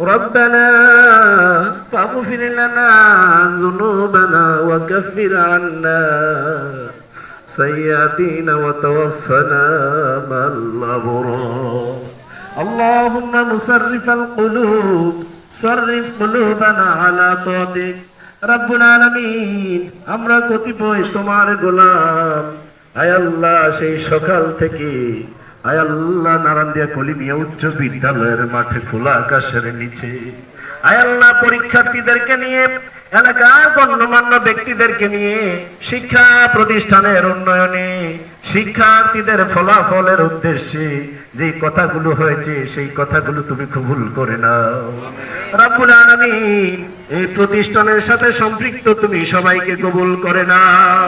ربنا فاغفر لنا ذنوبنا وكفر عنا سيئاتنا وتوفنا مع الأبرار اللهم مصرف القلوب صرف قلوبنا على طاعتك رب العالمين আমরা কতিপয় তোমার গোলাম আয় আল্লাহ সেই সকাল থেকে আয় আল্লাহ নারান্দিয়া কলিমিয়া উচ্চ বিদ্যালয়ের মাঠে খোলা আকাশের নিচে। আয় আল্লাহ পরীক্ষার্থীদেরকে নিয়ে, এলাকার গণ্যমান্য ব্যক্তিদেরকে নিয়ে শিক্ষা প্রতিষ্ঠানের উন্নয়নে শিক্ষার্থীদের ফলাফলের উদ্দেশ্যে যে কথাগুলো হয়েছে, সেই কথাগুলো তুমি কবুল করে নাও। আলামিন, এই প্রতিষ্ঠানের সাথে সম্পৃক্ত তুমি সবাইকে কবুল করে নাও।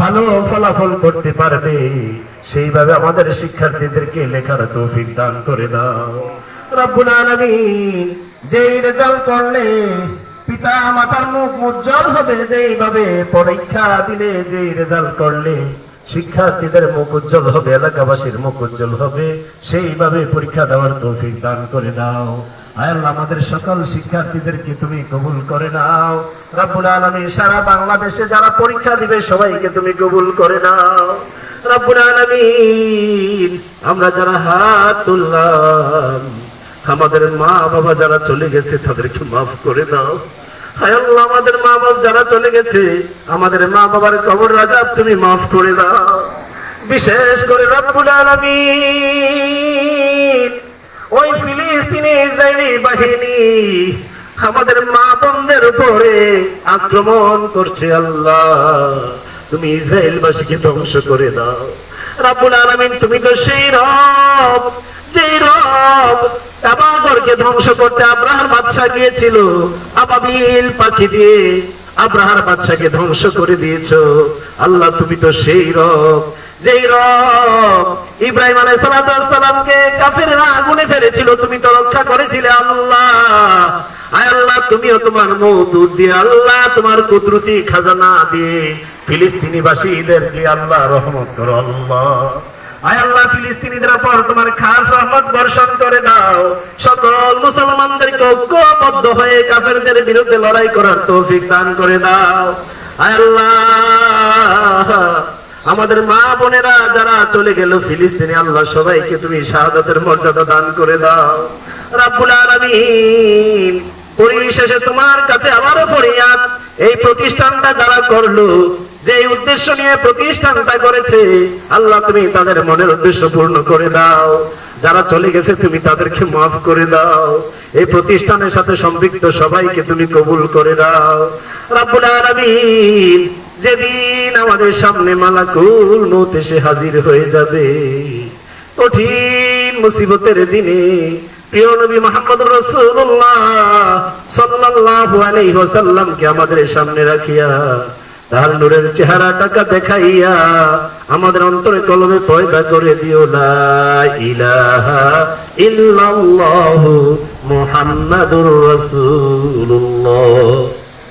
ভালো ফলাফল করতে পারবে। সেইভাবে আমাদের শিক্ষার্থীদেরকে লেখার তৌফিক দান করে দাও। রব্বুল রেজাল্ট করলে পিতা মাতার মুখ উজ্জ্বল হবে, যেইভাবে পরীক্ষা দিলে যেই রেজাল্ট করলে শিক্ষার্থীদের মুখ উজ্জ্বল হবে, এলাকাবাসীর মুখ উজ্জ্বল হবে, সেইভাবে পরীক্ষা দেওয়ার তৌফিক দান করে দাও। আয় আমাদের সকল শিক্ষার্থীদেরকে তুমি কবুল করে নাও। রাব্বুল আলামিন সারা বাংলাদেশে যারা পরীক্ষা দিবে, সবাইকে তুমি কবুল করে নাও। রাব্বুল আলামিন, আমরা যারা হাত তুললাম, আমাদের মা বাবা যারা চলে গেছে, তাদেরকে মাফ করে দাও। হায় আমাদের মা বাবা যারা চলে গেছে, আমাদের মা বাবার কবর রাজাব তুমি মাফ করে দাও। বিশেষ করে রব্বুল আলামিন। ওই ফিলিস্তিনি ইসরায়েলি বাহিনী আমাদের মা বোনদের উপরে আক্রমণ করছে, আল্লাহ। তুমি ইসরায়েলবাসীকে ধ্বংস করে দাও। রাব্বুল আলামিন, তুমি তো সেই রব, যেই রব আবাগরকে ধ্বংস করতে আব্রাহার বাদশা গিয়েছিল, আবাবিল পাখি দিয়ে আব্রাহার বাদশাকে ধ্বংস করে দিয়েছ। আল্লাহ, তুমি তো সেই রব। যেই রব ইব্রাহিম আলাই কাফেররা আগুনে ফেলেছিল, তুমি তো রক্ষা করেছিলে আল্লাহ। আয় আল্লাহ, তুমিও তোমার মৌদুদ দিয়ে আল্লাহ, তোমার কুদরতি খাজানা দিয়ে আল্লাহ রহমত করো আল্লাহ। আয় আল্লাহ, ফিলিস্তিনিদের তোমার খাস রহমত বর্ষণ করে দাও। সকল মুসলমানদেরকে ঐক্যবদ্ধ হয়ে কাফেরদের বিরুদ্ধে লড়াই করার তৌফিক দান করে দাও। আয় আল্লাহ আমাদের মা বোনেরা যারা চলে গেল ফিলিস্তিনি, আল্লাহ সবাইকে তুমি শাহাদাতের মর্যাদা দান করে দাও। রাব্বুল আলামিন, পরিশেষে তোমার কাছে আবারও ফরিয়াদ, এই প্রতিষ্ঠানটা যারা করল যে উদ্দেশ্য নিয়ে প্রতিষ্ঠানটা করেছে, আল্লাহ তুমি তাদের মনের উদ্দেশ্য পূর্ণ করে দাও। যারা চলে গেছে, তুমি তাদেরকে মাফ করে দাও। এই প্রতিষ্ঠানের সাথে সম্পৃক্ত সবাইকে তুমি কবুল করে দাও। রাব্বুল আলামিন যেদিন আমাদের সামনে মালাকুল মৌত এসে হাজির হয়ে যাবে, কঠিন মুসিবতের দিনে প্রিয় নবী রাসূলুল্লাহ সাল্লাল্লাহু আলাইহি ওয়াসাল্লামকে আমাদের সামনে রাখিয়া, তার নূরের চেহারাটাকে দেখাইয়া আমাদের অন্তরে কলমে পয়দা করে দিও, লা ইলাহা ইল্লাল্লাহু মুহাম্মাদুর রাসূলুল্লাহ।